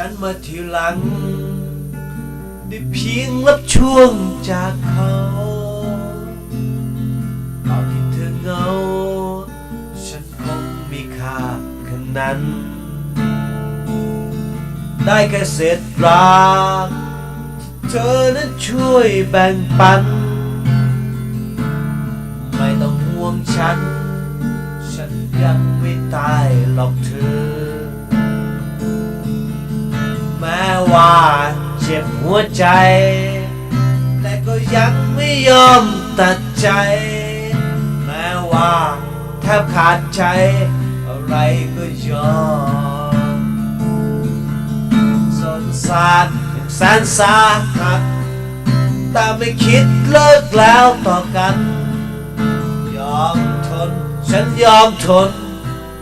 ฉันมาทีหลัง ได้เพียงรับช่วงจากเขาตอนที่เธอเหงา ฉันคงมีค่าขนาดนั้นได้แค่เศษรักที่เธอนั้นช่วยแบ่งปัน ไม่ต้องห่วงฉัน ฉันยังไม่ตายหรอกเธอ ว่าเจ็บหัวใจ แต่ก็ยังไม่ยอมตัดใจ แม้ว่าแทบขาดใจ อะไรก็ยอมสงสารยังแสนสาหัสแต่ไม่คิดเลิกแล้วต่อกัน ยอมทน ฉันยอมทน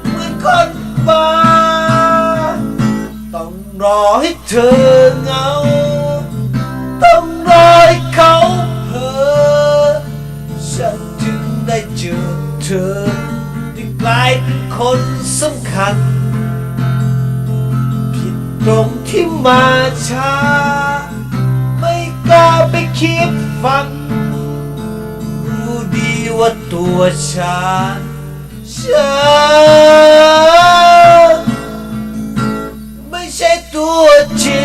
เหมือนคนบ้า รอให้เธอเหงา ต้องรอให้เขาเพ้อฉันจึงได้เจอเธอที่กลายเป็นคนสำคัญ ผิดตรงที่มาช้า ไม่กล้าไปคิดฝัน รู้ดีว่าตัวฉันฉัน virtude.